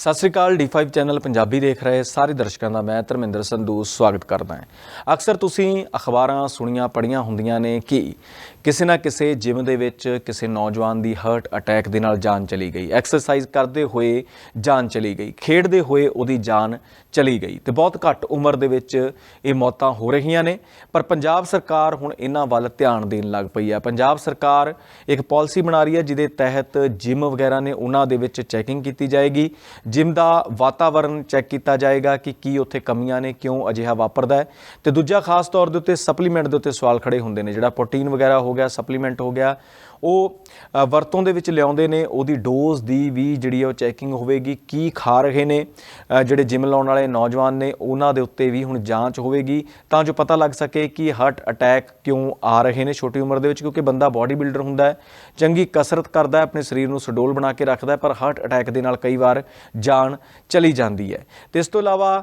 ਸਤਿ ਸ੍ਰੀ ਅਕਾਲ D5 channel Punjabi ਦੇਖ ਰਹੇ ਸਾਰੇ ਦਰਸ਼ਕਾਂ ਦਾ ਮੈਂ ਧਰਮਿੰਦਰ ਸੰਧੂ ਸਵਾਗਤ ਕਰਦਾ ਹਾਂ। ਅਕਸਰ ਤੁਸੀਂ ਅਖਬਾਰਾਂ ਸੁਣੀਆਂ, ਪੜ੍ਹੀਆਂ ਹੁੰਦੀਆਂ ਨੇ ਕਿ ਕਿਸੇ ਨਾ ਕਿਸੇ ਜਿਮ ਦੇ ਵਿੱਚ ਕਿਸੇ ਨੌਜਵਾਨ ਦੀ ਹਾਰਟ ਅਟੈਕ ਦੇ ਨਾਲ ਜਾਨ ਚਲੀ ਗਈ। ਐਕਸਰਸਾਈਜ਼ ਕਰਦੇ ਹੋਏ ਜਾਨ ਚਲੀ ਗਈ, ਖੇਡਦੇ ਹੋਏ ਉਹਦੀ ਜਾਨ ਚਲੀ ਗਈ ਤੇ ਬਹੁਤ ਘੱਟ ਉਮਰ ਦੇ ਵਿੱਚ ਇਹ ਮੌਤਾਂ ਹੋ ਰਹੀਆਂ ਨੇ। ਪਰ ਪੰਜਾਬ ਸਰਕਾਰ ਹੁਣ ਇਹਨਾਂ ਵੱਲ ਧਿਆਨ ਦੇਣ ਲੱਗ ਪਈ ਹੈ। ਪੰਜਾਬ ਸਰਕਾਰ ਇੱਕ ਪਾਲਿਸੀ ਬਣਾ ਰਹੀ ਹੈ, ਜਿਹਦੇ ਤਹਿਤ ਜਿਮ ਵਗੈਰਾ ਨੇ ਉਹਨਾਂ ਦੇ ਵਿੱਚ ਚੈਕਿੰਗ ਕੀਤੀ ਜਾਏਗੀ। ਜਿਮ ਦਾ ਵਾਤਾਵਰਣ ਚੈੱਕ ਕੀਤਾ ਜਾਏਗਾ ਕਿ ਕੀ ਉੱਥੇ ਕਮੀਆਂ ਨੇ, ਕਿਉਂ ਅਜਿਹਾ ਵਾਪਰਦਾ ਹੈ। ਤੇ ਦੂਜਾ ਖਾਸ ਤੌਰ ਦੇ ਉੱਤੇ ਸਪਲੀਮੈਂਟ ਦੇ ਉੱਤੇ ਸਵਾਲ ਖੜੇ ਹੁੰਦੇ ਨੇ, ਜਿਹੜਾ ਪ੍ਰੋਟੀਨ ਵਗੈਰਾ ਹੋ ਗਿਆ, ਸਪਲੀਮੈਂਟ ਹੋ ਗਿਆ, ਉਹ ਵਰਤੋਂ ਦੇ ਵਿੱਚ ਲਿਆਉਂਦੇ ਨੇ, ਉਹਦੀ ਡੋਜ਼ ਦੀ ਵੀ ਜਿਹੜੀ ਉਹ ਚੈਕਿੰਗ ਹੋਵੇਗੀ, ਕੀ ਖਾ ਰਹੇ ਨੇ ਜਿਹੜੇ ਜਿਮ ਲਾਉਣ ਵਾਲੇ ਨੌਜਵਾਨ ਨੇ, ਉਹਨਾਂ ਦੇ ਉੱਤੇ ਵੀ ਹੁਣ ਜਾਂਚ ਹੋਵੇਗੀ, ਤਾਂ ਜੋ ਪਤਾ ਲੱਗ ਸਕੇ ਕਿ ਹਾਰਟ ਅਟੈਕ ਕਿਉਂ ਆ ਰਹੇ ਨੇ ਛੋਟੀ ਉਮਰ ਦੇ ਵਿੱਚ, ਕਿਉਂਕਿ ਬੰਦਾ ਬਾਡੀ ਬਿਲਡਰ ਹੁੰਦਾ ਹੈ, ਚੰਗੀ ਕਸਰਤ ਕਰਦਾ ਹੈ, ਆਪਣੇ ਸਰੀਰ ਨੂੰ ਸਡੋਲ ਬਣਾ ਕੇ ਰੱਖਦਾ ਹੈ, ਪਰ ਹਾਰਟ ਅਟੈਕ ਦੇ ਨਾਲ ਕਈ ਵਾਰ ਜਾਨ ਚਲੀ ਜਾਂਦੀ ਹੈ। ਤੇ ਇਸ ਤੋਂ ਇਲਾਵਾ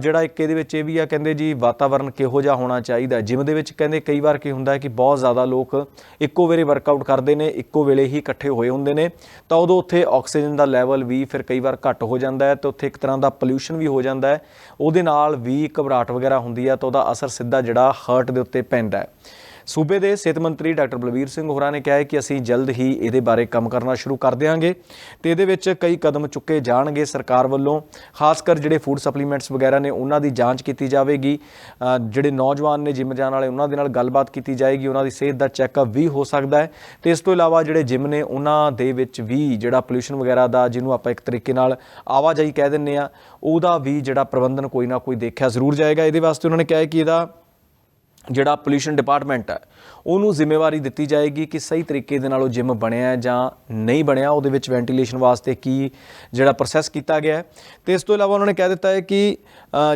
ਜਿਹੜਾ ਇੱਕ ਇਹਦੇ ਵਿੱਚ ਇਹ ਵੀ ਆ, ਕਹਿੰਦੇ ਜੀ ਵਾਤਾਵਰਣ ਕਿਹੋ ਜਿਹਾ ਹੋਣਾ ਚਾਹੀਦਾ ਜਿਮ ਦੇ ਵਿੱਚ ਕਹਿੰਦੇ ਕਈ ਵਾਰ ਕੀ ਹੁੰਦਾ ਹੈ ਕਿ ਬਹੁਤ ਜ਼ਿਆਦਾ ਲੋਕ ਇੱਕੋ ਵੇਲੇ ਵਰਕਆਊਟ ਕਰਦੇ ਨੇ, ਇੱਕੋ ਵੇਲੇ ਹੀ ਇਕੱਠੇ ਹੋਏ ਹੁੰਦੇ ਨੇ, ਤਾਂ ਉਦੋਂ ਉੱਥੇ ਆਕਸੀਜਨ ਦਾ ਲੈਵਲ ਵੀ ਫਿਰ ਕਈ ਵਾਰ ਘੱਟ ਹੋ ਜਾਂਦਾ ਹੈ ਤੇ ਉੱਥੇ ਇੱਕ ਤਰ੍ਹਾਂ ਦਾ ਪੋਲਿਊਸ਼ਨ ਵੀ ਹੋ ਜਾਂਦਾ ਹੈ। ਉਹਦੇ ਨਾਲ ਵੀ ਘਬਰਾਹਟ ਵਗੈਰਾ ਹੁੰਦੀ ਹੈ ਤਾਂ ਉਹਦਾ ਅਸਰ ਸਿੱਧਾ ਜਿਹੜਾ ਹਾਰਟ ਦੇ ਉੱਤੇ ਪੈਂਦਾ ਹੈ। ਸੂਬੇ ਦੇ ਸਿਹਤ ਮੰਤਰੀ ਡਾਕਟਰ ਬਲਬੀਰ ਸਿੰਘ ਹੋਰਾਂ ਨੇ ਕਿਹਾ ਹੈ ਕਿ ਅਸੀਂ ਜਲਦ ਹੀ ਇਹਦੇ ਬਾਰੇ ਕੰਮ ਕਰਨਾ ਸ਼ੁਰੂ ਕਰ ਦਿਆਂਗੇ ਤੇ ਇਹਦੇ ਵਿੱਚ ਕਈ ਕਦਮ ਚੁੱਕੇ ਜਾਣਗੇ ਸਰਕਾਰ ਵੱਲੋਂ, ਖਾਸ ਕਰ ਜਿਹੜੇ ਫੂਡ ਸਪਲੀਮੈਂਟਸ ਵਗੈਰਾ ਨੇ ਉਹਨਾਂ ਦੀ ਜਾਂਚ ਕੀਤੀ ਜਾਵੇਗੀ। ਜਿਹੜੇ ਨੌਜਵਾਨ ਨੇ ਜਿਮ ਜਾਣ ਵਾਲੇ, ਉਹਨਾਂ ਦੇ ਨਾਲ ਗੱਲਬਾਤ ਕੀਤੀ ਜਾਏਗੀ, ਉਹਨਾਂ ਦੀ ਸਿਹਤ ਦਾ ਚੈੱਕਅਪ ਵੀ ਹੋ ਸਕਦਾ ਹੈ। ਤੇ ਇਸ ਤੋਂ ਇਲਾਵਾ ਜਿਹੜੇ ਜਿਮ ਨੇ, ਉਹਨਾਂ ਦੇ ਵਿੱਚ ਵੀ ਜਿਹੜਾ ਪੋਲਿਊਸ਼ਨ ਵਗੈਰਾ ਦਾ, ਜਿਹਨੂੰ ਆਪਾਂ ਇੱਕ ਤਰੀਕੇ ਨਾਲ ਆਵਾਜਾਈ ਕਹਿ ਦਿੰਨੇ ਆ ਉਹਦਾ ਵੀ ਜਿਹੜਾ ਪ੍ਰਬੰਧਨ ਕੋਈ ਨਾ ਕੋਈ ਦੇਖਿਆ ਜ਼ਰੂਰ ਜਾਏਗਾ। ਇਹਦੇ ਵਾਸਤੇ ਉਹਨਾਂ ਨੇ ਕਿਹਾ ਕਿ ਇਹਦਾ ਜਿਹੜਾ ਪੋਲਿਊਸ਼ਨ ਡਿਪਾਰਟਮੈਂਟ ਹੈ, ਉਹਨੂੰ ਜ਼ਿੰਮੇਵਾਰੀ ਦਿੱਤੀ ਜਾਏਗੀ ਕਿ ਸਹੀ ਤਰੀਕੇ ਦੇ ਨਾਲ ਉਹ ਜਿਮ ਬਣਿਆ ਹੈ ਜਾਂ ਨਹੀਂ ਬਣਿਆ, ਉਹਦੇ ਵਿੱਚ ਵੈਂਟੀਲੇਸ਼ਨ ਵਾਸਤੇ ਕੀ ਜਿਹੜਾ ਪ੍ਰੋਸੈਸ ਕੀਤਾ ਗਿਆ ਹੈ। ਤੇ ਇਸ ਤੋਂ ਇਲਾਵਾ ਉਹਨਾਂ ਨੇ ਕਹਿ ਦਿੱਤਾ ਹੈ ਕਿ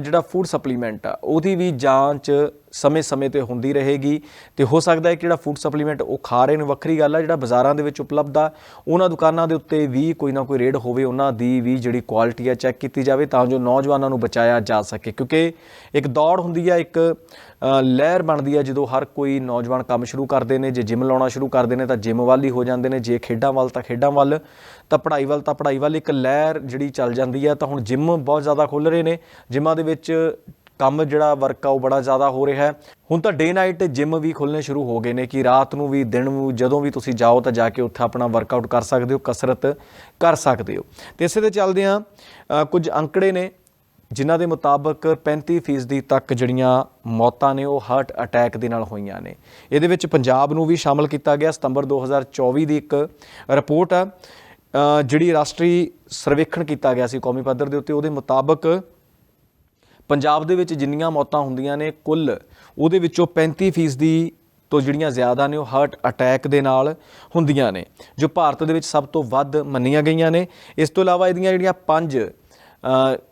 ਜਿਹੜਾ ਫੂਡ ਸਪਲੀਮੈਂਟ ਆ, ਉਹਦੀ ਵੀ ਜਾਂਚ ਸਮੇਂ-ਸਮੇਂ ਤੇ ਹੁੰਦੀ ਰਹੇਗੀ ਤੇ ਹੋ ਸਕਦਾ ਹੈ ਕਿ ਜਿਹੜਾ ਫੂਡ ਸਪਲੀਮੈਂਟ ਉਹ ਖਾ ਰਹੇ ਨੇ। ਵੱਖਰੀ ਗੱਲ ਆ, ਜਿਹੜਾ ਬਾਜ਼ਾਰਾਂ ਦੇ ਵਿੱਚ ਉਪਲਬਧ ਆ, ਉਹਨਾਂ ਦੁਕਾਨਾਂ ਦੇ ਉੱਤੇ ਵੀ ਕੋਈ ਨਾ ਕੋਈ ਰੇਡ ਹੋਵੇ, ਉਹਨਾਂ ਦੀ ਵੀ ਜਿਹੜੀ ਕੁਆਲਿਟੀ ਆ ਚੈੱਕ ਕੀਤੀ ਜਾਵੇ ਤਾਂ ਜੋ ਨੌਜਵਾਨਾਂ ਨੂੰ ਬਚਾਇਆ ਜਾ ਸਕੇ। ਕਿਉਂਕਿ ਇੱਕ ਦੌੜ ਹੁੰਦੀ ਆ, ਇੱਕ ਲਹਿਰ ਬਣਦੀ ਆ ਜਦੋਂ ਹਰ ਕੋਈ ਨੌਜਵਾਨ ਕੰਮ ਸ਼ੁਰੂ ਕਰਦੇ ਨੇ, ਜੇ ਜਿਮ ਲਾਉਣਾ ਸ਼ੁਰੂ ਕਰਦੇ ਨੇ ਤਾਂ ਜਿਮ ਵੱਲ ਹੀ ਹੋ ਜਾਂਦੇ ਨੇ, ਜੇ ਖੇਡਾਂ ਵੱਲ ਤਾਂ ਖੇਡਾਂ ਵੱਲ, ਤਾਂ ਪੜ੍ਹਾਈ ਵੱਲ ਤਾਂ ਪੜ੍ਹਾਈ ਵੱਲ ਇੱਕ ਲਹਿਰ ਜਿਹੜੀ ਚੱਲ ਜਾਂਦੀ ਆ। ਤਾਂ ਹੁਣ ਜਿਮ ਬਹੁਤ ਜ਼ਿਆਦਾ ਖੁੱਲ ਰਹੇ ਨੇ ਜਿਮਾਂ ਦੇ ਵਿੱਚ ਕੰਮ ਜਿਹੜਾ ਵਰਕ ਆ ਉਹ ਬੜਾ ਜ਼ਿਆਦਾ ਹੋ ਰਿਹਾ ਹੈ। ਹੁਣ ਤਾਂ ਡੇ ਨਾਈਟ ਜਿਮ ਵੀ ਖੁੱਲਨੇ ਸ਼ੁਰੂ ਹੋ ਗਏ ਨੇ ਕਿ ਰਾਤ ਨੂੰ ਵੀ, ਦਿਨ ਨੂੰ ਜਦੋਂ ਵੀ ਤੁਸੀਂ ਜਾਓ ਤਾਂ ਜਾ ਕੇ ਉੱਥੇ ਆਪਣਾ ਵਰਕਆਊਟ ਕਰ ਸਕਦੇ ਹੋ, ਕਸਰਤ ਕਰ ਸਕਦੇ ਹੋ। ਤੇ ਇਸੇ ਦੇ ਚੱਲਦੇ ਆ ਕੁਝ ਅੰਕੜੇ ਨੇ ਜਿਨ੍ਹਾਂ ਦੇ ਮੁਤਾਬਕ 35% ਤੱਕ ਜਿਹੜੀਆਂ ਮੌਤਾਂ ਨੇ ਉਹ ਹਾਰਟ ਅਟੈਕ ਦੇ ਨਾਲ ਹੋਈਆਂ ਨੇ। ਇਹਦੇ ਵਿੱਚ ਪੰਜਾਬ ਨੂੰ ਵੀ ਸ਼ਾਮਲ ਕੀਤਾ ਗਿਆ। ਸਤੰਬਰ 2024 ਦੀ ਇੱਕ ਰਿਪੋਰਟ ਆ ਜਿਹੜੀ ਰਾਸ਼ਟਰੀ ਸਰਵੇਖਣ ਕੀਤਾ ਗਿਆ ਸੀ ਕੌਮੀ ਪੱਧਰ ਦੇ ਉੱਤੇ, ਉਹਦੇ ਮੁਤਾਬਕ ਪੰਜਾਬ ਦੇ ਵਿੱਚ ਜਿੰਨੀਆਂ ਮੌਤਾਂ ਹੁੰਦੀਆਂ ਨੇ, ਕੁੱਲ ਉਹਦੇ ਵਿੱਚੋਂ 35% ਦੀ ਤੋਂ ਜਿਹੜੀਆਂ ਜ਼ਿਆਦਾ ਨੇ ਉਹ ਹਾਰਟ ਅਟੈਕ ਦੇ ਨਾਲ ਹੁੰਦੀਆਂ ਨੇ, ਜੋ ਭਾਰਤ ਦੇ ਵਿੱਚ ਸਭ ਤੋਂ ਵੱਧ ਮੰਨੀਆਂ ਗਈਆਂ ਨੇ। ਇਸ ਤੋਂ ਇਲਾਵਾ ਇਹਦੀਆਂ ਜਿਹੜੀਆਂ ਪੰਜ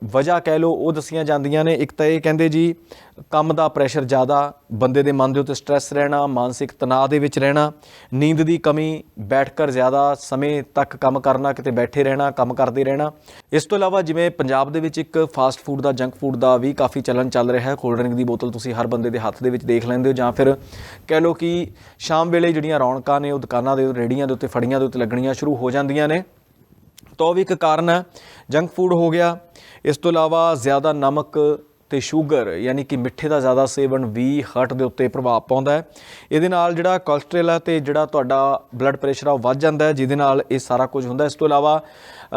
ਵਜ੍ਹਾ ਕਹਿ ਲਓ, ਉਹ ਦੱਸੀਆਂ ਜਾਂਦੀਆਂ ਨੇ। ਇੱਕ ਤਾਂ ਇਹ ਕਹਿੰਦੇ ਜੀ, ਕੰਮ ਦਾ ਪ੍ਰੈਸ਼ਰ ਜ਼ਿਆਦਾ, ਬੰਦੇ ਦੇ ਮਨ ਦੇ ਉੱਤੇ ਸਟ੍ਰੈਸ ਰਹਿਣਾ, ਮਾਨਸਿਕ ਤਣਾਅ ਦੇ ਵਿੱਚ ਰਹਿਣਾ, ਨੀਂਦ ਦੀ ਕਮੀ ਬੈਠ ਕਰ ਜ਼ਿਆਦਾ, ਸਮੇਂ ਤੱਕ ਕੰਮ ਕਰਨਾ, ਕਿਤੇ ਬੈਠੇ ਰਹਿਣਾ, ਕੰਮ ਕਰਦੇ ਰਹਿਣਾ। ਇਸ ਤੋਂ ਇਲਾਵਾ ਜਿਵੇਂ ਪੰਜਾਬ ਦੇ ਵਿੱਚ ਇੱਕ ਫਾਸਟ ਫੂਡ ਦਾ ਜੰਕ ਫੂਡ ਦਾ ਵੀ ਕਾਫੀ ਚੱਲਣ ਚੱਲ ਰਿਹਾ ਹੈ। ਕੋਲਡ ਡਰਿੰਕ ਦੀ ਬੋਤਲ ਤੁਸੀਂ ਹਰ ਬੰਦੇ ਦੇ ਹੱਥ ਦੇ ਵਿੱਚ ਦੇਖ ਲੈਂਦੇ ਹੋ, ਜਾਂ ਫਿਰ ਕਹਿ ਲਓ ਕਿ ਸ਼ਾਮ ਵੇਲੇ ਜਿਹੜੀਆਂ ਰੌਣਕਾਂ ਨੇ, ਉਹ ਦੁਕਾਨਾਂ ਦੇ ਰੇੜੀਆਂ ਦੇ ਉੱਤੇ, ਫੜੀਆਂ ਦੇ ਉੱਤੇ ਲੱਗਣੀਆਂ ਸ਼ੁਰੂ ਹੋ ਜਾਂਦੀਆਂ ਨੇ। ਤਾਂ ਉਹ ਵੀ ਇੱਕ ਕਾਰਨ ਹੈ ਜੰਕ ਫੂਡ ਹੋ ਗਿਆ। ਇਸ ਤੋਂ ਇਲਾਵਾ ਜ਼ਿਆਦਾ ਨਮਕ ਤੇ ਸ਼ੂਗਰ, ਯਾਨੀ ਕਿ ਮਿੱਠੇ ਦਾ ਜ਼ਿਆਦਾ ਸੇਵਨ ਵੀ ਹਾਰਟ ਦੇ ਉੱਤੇ ਪ੍ਰਭਾਵ ਪਾਉਂਦਾ ਹੈ। ਇਹਦੇ ਨਾਲ ਜਿਹੜਾ ਕੋਲੇਸਟ੍ਰੋਲ ਹੈ ਤੇ ਜਿਹੜਾ ਤੁਹਾਡਾ ਬਲੱਡ ਪ੍ਰੈਸ਼ਰ ਆ ਉਹ ਵੱਧ ਜਾਂਦਾ ਹੈ, ਜਿਹਦੇ ਨਾਲ ਇਹ ਸਾਰਾ ਕੁਝ ਹੁੰਦਾ ਇਸ ਤੋਂ ਇਲਾਵਾ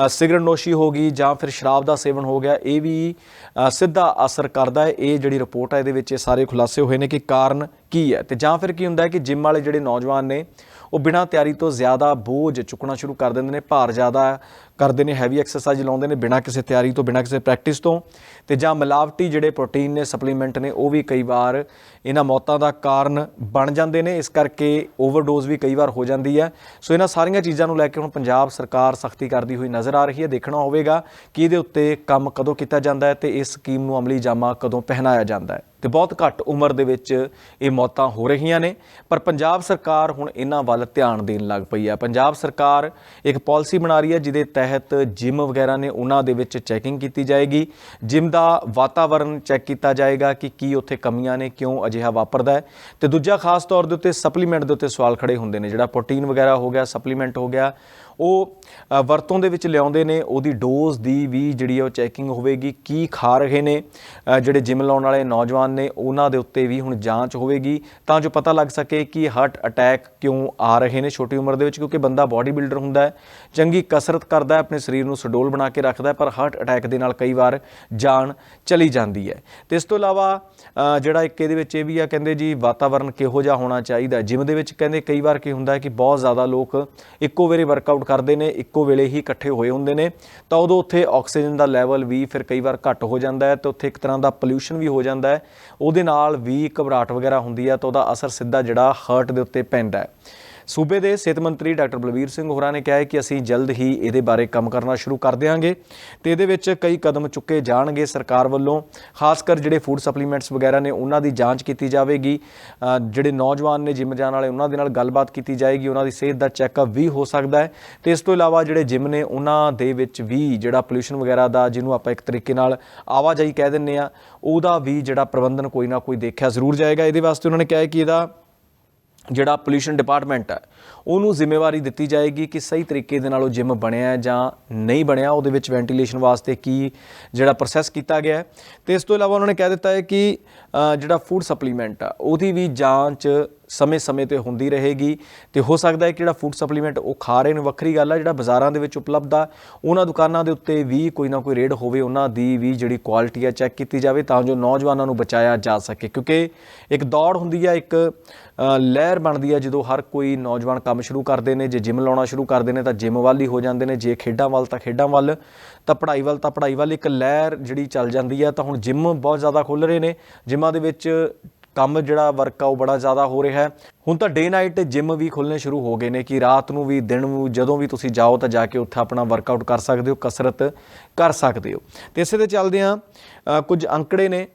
ਸਿਗਰਟ ਨੋਸ਼ੀ ਹੋ ਗਈ ਜਾਂ ਫਿਰ ਸ਼ਰਾਬ ਦਾ ਸੇਵਨ ਹੋ ਗਿਆ, ਇਹ ਵੀ ਸਿੱਧਾ ਅਸਰ ਕਰਦਾ ਹੈ। ਇਹ ਜਿਹੜੀ ਰਿਪੋਰਟ ਹੈ, ਇਹਦੇ ਵਿੱਚ ਇਹ ਸਾਰੇ ਖੁਲਾਸੇ ਹੋਏ ਨੇ ਕਿ ਕਾਰਨ ਕੀ ਹੈ। ਤੇ ਜਾਂ ਫਿਰ ਕੀ ਹੁੰਦਾ ਹੈ ਕਿ ਜਿਮ ਵਾਲੇ ਜਿਹੜੇ ਨੌਜਵਾਨ ਨੇ, ਉਹ ਬਿਨਾਂ ਤਿਆਰੀ ਤੋਂ ਜ਼ਿਆਦਾ ਬੋਝ ਚੁੱਕਣਾ ਸ਼ੁਰੂ ਕਰ ਦਿੰਦੇ ਨੇ, ਭਾਰ ਜ਼ਿਆਦਾ ਕਰਦੇ ਨੇ ਹੈਵੀ ਐਕਸਰਸਾਈਜ਼ ਲਾਉਂਦੇ ਨੇ ਬਿਨਾਂ ਕਿਸੇ ਤਿਆਰੀ ਤੋਂ, ਬਿਨਾਂ ਕਿਸੇ ਪ੍ਰੈਕਟਿਸ ਤੋਂ। ਤੇ ਜਾਂ ਮਿਲਾਵਟੀ ਜਿਹੜੇ ਪ੍ਰੋਟੀਨ ਨੇ ਸਪਲੀਮੈਂਟ ਨੇ, ਉਹ ਵੀ ਕਈ ਵਾਰ ਇਹਨਾਂ ਮੌਤਾਂ ਦਾ ਕਾਰਨ ਬਣ ਜਾਂਦੇ ਨੇ। ਇਸ ਕਰਕੇ ਓਵਰਡੋਜ਼ ਵੀ ਕਈ ਵਾਰ ਹੋ ਜਾਂਦੀ ਹੈ। ਸੋ ਇਹਨਾਂ ਸਾਰੀਆਂ ਚੀਜ਼ਾਂ ਨੂੰ ਲੈ ਕੇ ਹੁਣ ਪੰਜਾਬ ਸਰਕਾਰ ਸਖਤੀ ਕਰਦੀ ਹੋਈ ਨਜ਼ਰ ਆ ਰਹੀ ਹੈ। ਦੇਖਣਾ ਹੋਵੇਗਾ ਕਿ ਇਹਦੇ ਉੱਤੇ ਕੰਮ ਕਦੋਂ ਕੀਤਾ ਜਾਂਦਾ ਹੈ ਤੇ ਇਸ ਸਕੀਮ ਨੂੰ ਅਮਲੀ ਜਾਮਾ ਕਦੋਂ ਪਹਿਨਾਇਆ ਜਾਂਦਾ ਹੈ। ਤੇ ਬਹੁਤ ਘੱਟ ਉਮਰ ਦੇ ਵਿੱਚ ਇਹ ਮੌਤਾਂ ਹੋ ਰਹੀਆਂ ਨੇ। ਪਰ ਪੰਜਾਬ ਸਰਕਾਰ ਹੁਣ ਇਹਨਾਂ ਵੱਲ ਧਿਆਨ ਦੇਣ ਲੱਗ ਪਈ ਹੈ। ਪੰਜਾਬ ਸਰਕਾਰ ਇੱਕ ਪਾਲਿਸੀ ਬਣਾ ਰਹੀ ਹੈ, ਜਿਹਦੇ ਤਹਿਤ ਤਹਿਤ ਜਿਮ ਵਗੈਰਾ ਨੇ ਉਹਨਾਂ ਦੇ ਵਿੱਚ ਚੈਕਿੰਗ ਕੀਤੀ ਜਾਏਗੀ। ਜਿਮ ਦਾ ਵਾਤਾਵਰਣ ਚੈੱਕ ਕੀਤਾ ਜਾਏਗਾ ਕਿ ਕੀ ਉੱਥੇ ਕਮੀਆਂ ਨੇ, ਕਿਉਂ ਅਜਿਹਾ ਵਾਪਰਦਾ ਹੈ। ਤੇ ਦੂਜਾ ਖਾਸ ਤੌਰ ਦੇ ਉੱਤੇ ਸਪਲੀਮੈਂਟ ਦੇ ਉੱਤੇ ਸਵਾਲ ਖੜੇ ਹੁੰਦੇ ਨੇ, ਜਿਹੜਾ ਪ੍ਰੋਟੀਨ ਵਗੈਰਾ ਹੋ ਗਿਆ ਸਪਲੀਮੈਂਟ ਹੋ ਗਿਆ ਉਹ ਵਰਤੋਂ ਦੇ ਵਿੱਚ ਲਿਆਉਂਦੇ ਨੇ, ਉਹਦੀ ਡੋਜ਼ ਦੀ ਵੀ ਜਿਹੜੀ ਹੈ ਉਹ ਚੈਕਿੰਗ ਹੋਵੇਗੀ, ਕੀ ਖਾ ਰਹੇ ਨੇ ਜਿਹੜੇ ਜਿਮ ਲਾਉਣ ਵਾਲੇ ਨੌਜਵਾਨ ਨੇ, ਉਹਨਾਂ ਦੇ ਉੱਤੇ ਵੀ ਹੁਣ ਜਾਂਚ ਹੋਵੇਗੀ। ਤਾਂ ਜੋ ਪਤਾ ਲੱਗ ਸਕੇ ਕਿ ਹਾਰਟ ਅਟੈਕ ਕਿਉਂ ਆ ਰਹੇ ਨੇ ਛੋਟੀ ਉਮਰ ਦੇ ਵਿੱਚ, ਕਿਉਂਕਿ ਬੰਦਾ ਬਾਡੀ ਬਿਲਡਰ ਹੁੰਦਾ ਹੈ, ਚੰਗੀ ਕਸਰਤ ਕਰਦਾ ਹੈ, ਆਪਣੇ ਸਰੀਰ ਨੂੰ ਸਡੋਲ ਬਣਾ ਕੇ ਰੱਖਦਾ ਹੈ, ਪਰ ਹਾਰਟ ਅਟੈਕ ਦੇ ਨਾਲ ਕਈ ਵਾਰ ਜਾਨ ਚਲੀ ਜਾਂਦੀ ਹੈ। ਤੇ ਇਸ ਤੋਂ ਇਲਾਵਾ ਜਿਹੜਾ ਇੱਕ ਇਹਦੇ ਵਿੱਚ ਇਹ ਵੀ ਆ, ਕਹਿੰਦੇ ਜੀ ਵਾਤਾਵਰਣ ਕਿਹੋ ਜਿਹਾ ਹੋਣਾ ਚਾਹੀਦਾ ਜਿਮ ਦੇ ਵਿੱਚ ਕਹਿੰਦੇ ਕਈ ਵਾਰ ਕੀ ਹੁੰਦਾ ਹੈ ਕਿ ਬਹੁਤ ਜ਼ਿਆਦਾ ਲੋਕ ਇੱਕੋ ਵੇਰੇ ਵਰਕਆਊਟ ਕਰਦੇ ਨੇ, ਇੱਕੋ ਵੇਲੇ ਹੀ ਇਕੱਠੇ ਹੋਏ ਹੁੰਦੇ ਨੇ, ਤਾਂ ਉਦੋਂ ਉੱਥੇ ਆਕਸੀਜਨ ਦਾ ਲੈਵਲ ਵੀ ਫਿਰ ਕਈ ਵਾਰ ਘੱਟ ਹੋ ਜਾਂਦਾ ਹੈ ਤੇ ਉੱਥੇ ਇੱਕ ਤਰ੍ਹਾਂ ਦਾ ਪੋਲਿਊਸ਼ਨ ਵੀ ਹੋ ਜਾਂਦਾ ਹੈ। ਉਹਦੇ ਨਾਲ ਵੀ ਘਬਰਾਹਟ ਵਗੈਰਾ ਹੁੰਦੀ ਹੈ ਤਾਂ ਉਹਦਾ ਅਸਰ ਸਿੱਧਾ ਜਿਹੜਾ ਹਾਰਟ ਦੇ ਉੱਤੇ ਪੈਂਦਾ ਹੈ। ਸੂਬੇ ਦੇ ਸਿਹਤ ਮੰਤਰੀ ਡਾਕਟਰ ਬਲਬੀਰ ਸਿੰਘ ਹੋਰਾਂ ਨੇ ਕਿਹਾ ਹੈ ਕਿ ਅਸੀਂ ਜਲਦ ਹੀ ਇਹਦੇ ਬਾਰੇ ਕੰਮ ਕਰਨਾ ਸ਼ੁਰੂ ਕਰ ਦਿਆਂਗੇ ਤੇ ਇਹਦੇ ਵਿੱਚ ਕਈ ਕਦਮ ਚੁੱਕੇ ਜਾਣਗੇ ਸਰਕਾਰ ਵੱਲੋਂ, ਖਾਸ ਕਰ ਜਿਹੜੇ ਫੂਡ ਸਪਲੀਮੈਂਟਸ ਵਗੈਰਾ ਨੇ, ਉਹਨਾਂ ਦੀ ਜਾਂਚ ਕੀਤੀ ਜਾਵੇਗੀ। ਜਿਹੜੇ ਨੌਜਵਾਨ ਨੇ ਜਿਮ ਜਾਣ ਵਾਲੇ, ਉਹਨਾਂ ਦੇ ਨਾਲ ਗੱਲਬਾਤ ਕੀਤੀ ਜਾਏਗੀ, ਉਹਨਾਂ ਦੀ ਸਿਹਤ ਦਾ ਚੈੱਕਅਪ ਵੀ ਹੋ ਸਕਦਾ ਹੈ। ਤੇ ਇਸ ਤੋਂ ਇਲਾਵਾ ਜਿਹੜੇ ਜਿਮ ਨੇ, ਉਹਨਾਂ ਦੇ ਵਿੱਚ ਵੀ ਜਿਹੜਾ ਪੋਲਿਊਸ਼ਨ ਵਗੈਰਾ ਦਾ, ਜਿਹਨੂੰ ਆਪਾਂ ਇੱਕ ਤਰੀਕੇ ਨਾਲ ਆਵਾਜਾਈ ਕਹਿ ਦਿੰਨੇ ਆ ਉਹਦਾ ਵੀ ਜਿਹੜਾ ਪ੍ਰਬੰਧਨ ਕੋਈ ਨਾ ਕੋਈ ਦੇਖਿਆ ਜ਼ਰੂਰ ਜਾਏਗਾ। ਇਹਦੇ ਵਾਸਤੇ ਉਹਨਾਂ ਨੇ ਕਿਹਾ ਕਿ ਇਹਦਾ ਜਿਹੜਾ ਪੋਲਿਊਸ਼ਨ ਡਿਪਾਰਟਮੈਂਟ ਹੈ, ਉਹਨੂੰ ਜ਼ਿੰਮੇਵਾਰੀ ਦਿੱਤੀ ਜਾਏਗੀ ਕਿ ਸਹੀ ਤਰੀਕੇ ਦੇ ਨਾਲ ਉਹ ਜਿਮ ਬਣਿਆ ਹੈ ਜਾਂ ਨਹੀਂ ਬਣਿਆ, ਉਹਦੇ ਵਿੱਚ ਵੈਂਟੀਲੇਸ਼ਨ ਵਾਸਤੇ ਕੀ ਜਿਹੜਾ ਪ੍ਰੋਸੈਸ ਕੀਤਾ ਗਿਆ ਹੈ। ਤੇ ਇਸ ਤੋਂ ਇਲਾਵਾ ਉਹਨਾਂ ਨੇ ਕਹਿ ਦਿੱਤਾ ਹੈ ਕਿ ਜਿਹੜਾ ਫੂਡ ਸਪਲੀਮੈਂਟ ਆ, ਉਹਦੀ ਵੀ ਜਾਂਚ ਸਮੇਂ-ਸਮੇਂ ਤੇ ਹੁੰਦੀ ਰਹੇਗੀ। ਤੇ ਹੋ ਸਕਦਾ ਹੈ ਕਿ ਜਿਹੜਾ ਫੂਡ ਸਪਲੀਮੈਂਟ ਉਹ ਖਾ ਰਹੇ ਨੇ। ਵੱਖਰੀ ਗੱਲ ਆ, ਜਿਹੜਾ ਬਾਜ਼ਾਰਾਂ ਦੇ ਵਿੱਚ ਉਪਲਬਧ ਆ, ਉਹਨਾਂ ਦੁਕਾਨਾਂ ਦੇ ਉੱਤੇ ਵੀ ਕੋਈ ਨਾ ਕੋਈ ਰੇਡ ਹੋਵੇ, ਉਹਨਾਂ ਦੀ ਵੀ ਜਿਹੜੀ ਕੁਆਲਿਟੀ ਆ ਚੈੱਕ ਕੀਤੀ ਜਾਵੇ ਤਾਂ ਜੋ ਨੌਜਵਾਨਾਂ ਨੂੰ ਬਚਾਇਆ ਜਾ ਸਕੇ। ਕਿਉਂਕਿ ਇੱਕ ਦੌੜ ਹੁੰਦੀ ਆ, ਇੱਕ ਲਹਿਰ ਬਣਦੀ ਆ, ਜਦੋਂ ਹਰ ਕੋਈ ਨੌਜਵਾਨ ਕੰਮ ਸ਼ੁਰੂ ਕਰਦੇ ਨੇ, ਜੇ ਜਿਮ ਲਾਉਣਾ ਸ਼ੁਰੂ ਕਰਦੇ ਨੇ ਤਾਂ ਜਿਮ ਵੱਲ ਹੀ ਹੋ ਜਾਂਦੇ ਨੇ, ਜੇ ਖੇਡਾਂ ਵੱਲ ਤਾਂ ਖੇਡਾਂ ਵੱਲ, ਤਾਂ ਪੜ੍ਹਾਈ ਵੱਲ ਤਾਂ ਪੜ੍ਹਾਈ ਵੱਲ ਇੱਕ ਲਹਿਰ ਜਿਹੜੀ ਚੱਲ ਜਾਂਦੀ ਆ। ਤਾਂ ਹੁਣ ਜਿਮ ਬਹੁਤ ਜ਼ਿਆਦਾ ਖੁੱਲ ਰਹੇ ਨੇ। ਜਿਮਾਂ ਦੇ ਵਿੱਚ ਕੰਮ ਜਿਹੜਾ ਵਰਕ ਆ ਉਹ ਬੜਾ ਜ਼ਿਆਦਾ ਹੋ ਰਿਹਾ ਹੈ। ਹੁਣ ਤਾਂ ਡੇ ਨਾਈਟ ਜਿਮ ਵੀ ਖੁੱਲਨੇ ਸ਼ੁਰੂ ਹੋ ਗਏ ਨੇ ਕਿ ਰਾਤ ਨੂੰ ਵੀ, ਦਿਨ ਨੂੰ ਜਦੋਂ ਵੀ ਤੁਸੀਂ ਜਾਓ ਤਾਂ ਜਾ ਕੇ ਉੱਥੇ ਆਪਣਾ ਵਰਕਆਊਟ ਕਰ ਸਕਦੇ ਹੋ, ਕਸਰਤ ਕਰ ਸਕਦੇ ਹੋ। ਤੇ ਇਸੇ ਦੇ ਚੱਲਦੇ ਆ ਕੁਝ ਅੰਕੜੇ ਨੇ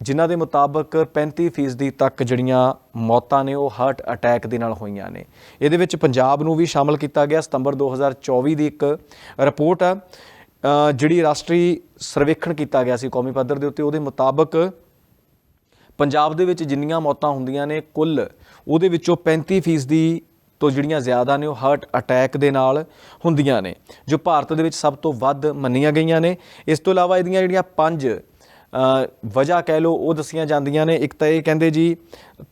ਜਿਨ੍ਹਾਂ ਦੇ ਮੁਤਾਬਕ 35% ਤੱਕ ਜਿਹੜੀਆਂ ਮੌਤਾਂ ਨੇ ਉਹ ਹਾਰਟ ਅਟੈਕ ਦੇ ਨਾਲ ਹੋਈਆਂ ਨੇ। ਇਹਦੇ ਵਿੱਚ ਪੰਜਾਬ ਨੂੰ ਵੀ ਸ਼ਾਮਲ ਕੀਤਾ ਗਿਆ। ਸਤੰਬਰ 2024 ਦੀ ਇੱਕ ਰਿਪੋਰਟ ਆ ਜਿਹੜੀ ਰਾਸ਼ਟਰੀ ਸਰਵੇਖਣ ਕੀਤਾ ਗਿਆ ਸੀ ਕੌਮੀ ਪੱਧਰ ਦੇ ਉੱਤੇ, ਉਹਦੇ ਮੁਤਾਬਕ ਪੰਜਾਬ ਦੇ ਵਿੱਚ ਜਿੰਨੀਆਂ ਮੌਤਾਂ ਹੁੰਦੀਆਂ ਨੇ, ਕੁੱਲ ਉਹਦੇ ਵਿੱਚੋਂ 35% ਦੀ ਤੋਂ ਜਿਹੜੀਆਂ ਜ਼ਿਆਦਾ ਨੇ, ਉਹ ਹਾਰਟ ਅਟੈਕ ਦੇ ਨਾਲ ਹੁੰਦੀਆਂ ਨੇ, ਜੋ ਭਾਰਤ ਦੇ ਵਿੱਚ ਸਭ ਤੋਂ ਵੱਧ ਮੰਨੀਆਂ ਗਈਆਂ ਨੇ। ਇਸ ਤੋਂ ਇਲਾਵਾ ਇਹਦੀਆਂ ਜਿਹੜੀਆਂ ਪੰਜ ਵਜ੍ਹਾ ਕਹਿ ਲਓ, ਉਹ ਦੱਸੀਆਂ ਜਾਂਦੀਆਂ ਨੇ। ਇੱਕ ਤਾਂ ਇਹ ਕਹਿੰਦੇ ਜੀ,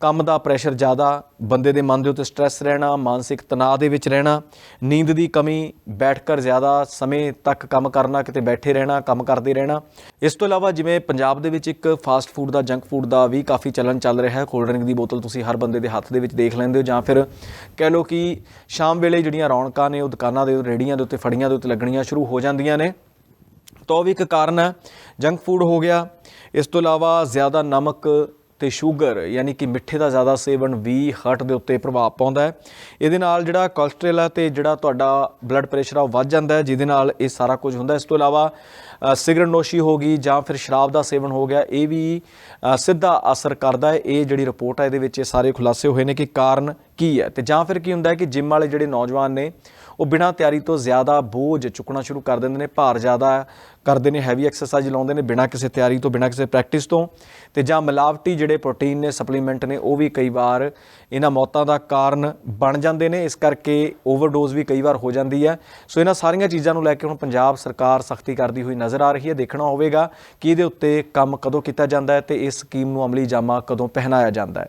ਕੰਮ ਦਾ ਪ੍ਰੈਸ਼ਰ ਜ਼ਿਆਦਾ, ਬੰਦੇ ਦੇ ਮਨ ਦੇ ਉੱਤੇ ਸਟ੍ਰੈਸ ਰਹਿਣਾ, ਮਾਨਸਿਕ ਤਣਾਅ ਦੇ ਵਿੱਚ ਰਹਿਣਾ, ਨੀਂਦ ਦੀ ਕਮੀ ਬੈਠ ਕਰ ਜ਼ਿਆਦਾ, ਸਮੇਂ ਤੱਕ ਕੰਮ ਕਰਨਾ, ਕਿਤੇ ਬੈਠੇ ਰਹਿਣਾ, ਕੰਮ ਕਰਦੇ ਰਹਿਣਾ। ਇਸ ਤੋਂ ਇਲਾਵਾ ਜਿਵੇਂ ਪੰਜਾਬ ਦੇ ਵਿੱਚ ਇੱਕ ਫਾਸਟ ਫੂਡ ਦਾ ਜੰਕ ਫੂਡ ਦਾ ਵੀ ਕਾਫੀ ਚੱਲਣ ਚੱਲ ਰਿਹਾ ਹੈ। ਕੋਲਡ ਡਰਿੰਕ ਦੀ ਬੋਤਲ ਤੁਸੀਂ ਹਰ ਬੰਦੇ ਦੇ ਹੱਥ ਦੇ ਵਿੱਚ ਦੇਖ ਲੈਂਦੇ ਹੋ ਜਾਂ ਫਿਰ ਕਹਿ ਲਓ ਕਿ ਸ਼ਾਮ ਵੇਲੇ ਜਿਹੜੀਆਂ ਰੌਣਕਾਂ ਨੇ, ਉਹ ਦੁਕਾਨਾਂ ਦੇ ਰੇੜੀਆਂ ਦੇ ਉੱਤੇ, ਫੜੀਆਂ ਦੇ ਉੱਤੇ ਲੱਗਣੀਆਂ ਸ਼ੁਰੂ ਹੋ ਜਾਂਦੀਆਂ ਨੇ। ਤਾਂ ਉਹ ਵੀ ਇੱਕ ਕਾਰਨ ਹੈ ਜੰਕ ਫੂਡ ਹੋ ਗਿਆ। ਇਸ ਤੋਂ ਇਲਾਵਾ ਜ਼ਿਆਦਾ ਨਮਕ ਤੇ ਸ਼ੂਗਰ, ਯਾਨੀ ਕਿ ਮਿੱਠੇ ਦਾ ਜ਼ਿਆਦਾ ਸੇਵਨ ਵੀ ਹਾਰਟ ਦੇ ਉੱਤੇ ਪ੍ਰਭਾਵ ਪਾਉਂਦਾ ਹੈ। ਇਹਦੇ ਨਾਲ ਜਿਹੜਾ ਕੋਲੇਸਟ੍ਰੋਲ ਹੈ ਤੇ ਜਿਹੜਾ ਤੁਹਾਡਾ ਬਲੱਡ ਪ੍ਰੈਸ਼ਰ ਆ ਉਹ ਵੱਧ ਜਾਂਦਾ ਹੈ, ਜਿਹਦੇ ਨਾਲ ਇਹ ਸਾਰਾ ਕੁਝ ਹੁੰਦਾ ਇਸ ਤੋਂ ਇਲਾਵਾ ਸਿਗਰਟ ਨੋਸ਼ੀ ਹੋ ਗਈ ਜਾਂ ਫਿਰ ਸ਼ਰਾਬ ਦਾ ਸੇਵਨ ਹੋ ਗਿਆ, ਇਹ ਵੀ ਸਿੱਧਾ ਅਸਰ ਕਰਦਾ ਹੈ। ਇਹ ਜਿਹੜੀ ਰਿਪੋਰਟ ਹੈ, ਇਹਦੇ ਵਿੱਚ ਇਹ ਸਾਰੇ ਖੁਲਾਸੇ ਹੋਏ ਨੇ ਕਿ ਕਾਰਨ ਕੀ ਹੈ? ਤੇ ਜਾਂ ਫਿਰ ਕੀ ਹੁੰਦਾ ਹੈ ਕਿ ਜਿਮ ਵਾਲੇ ਜਿਹੜੇ ਨੌਜਵਾਨ ਨੇ, ਉਹ ਬਿਨਾਂ ਤਿਆਰੀ ਤੋਂ ਜ਼ਿਆਦਾ ਬੋਝ ਚੁੱਕਣਾ ਸ਼ੁਰੂ ਕਰ ਦਿੰਦੇ ਨੇ, ਭਾਰ ਜ਼ਿਆਦਾ ਕਰਦੇ ਨੇ ਹੈਵੀ ਐਕਸਰਸਾਈਜ਼ ਲਾਉਂਦੇ ਨੇ ਬਿਨਾਂ ਕਿਸੇ ਤਿਆਰੀ ਤੋਂ, ਬਿਨਾਂ ਕਿਸੇ ਪ੍ਰੈਕਟਿਸ ਤੋਂ। ਤੇ ਜਾਂ ਮਿਲਾਵਟੀ ਜਿਹੜੇ ਪ੍ਰੋਟੀਨ ਨੇ ਸਪਲੀਮੈਂਟ ਨੇ, ਉਹ ਵੀ ਕਈ ਵਾਰ ਇਹਨਾਂ ਮੌਤਾਂ ਦਾ ਕਾਰਨ ਬਣ ਜਾਂਦੇ ਨੇ। ਇਸ ਕਰਕੇ ਓਵਰਡੋਜ਼ ਵੀ ਕਈ ਵਾਰ ਹੋ ਜਾਂਦੀ ਹੈ। ਸੋ ਇਹਨਾਂ ਸਾਰੀਆਂ ਚੀਜ਼ਾਂ ਨੂੰ ਲੈ ਕੇ ਹੁਣ ਪੰਜਾਬ ਸਰਕਾਰ ਸਖਤੀ ਕਰਦੀ ਹੋਈ ਨਜ਼ਰ ਆ ਰਹੀ ਹੈ। ਦੇਖਣਾ ਹੋਵੇਗਾ ਕਿ ਇਹਦੇ ਉੱਤੇ ਕੰਮ ਕਦੋਂ ਕੀਤਾ ਜਾਂਦਾ ਹੈ ਤੇ ਇਸ ਸਕੀਮ ਨੂੰ ਅਮਲੀ ਜਾਮਾ ਕਦੋਂ ਪਹਿਨਾਇਆ ਜਾਂਦਾ ਹੈ।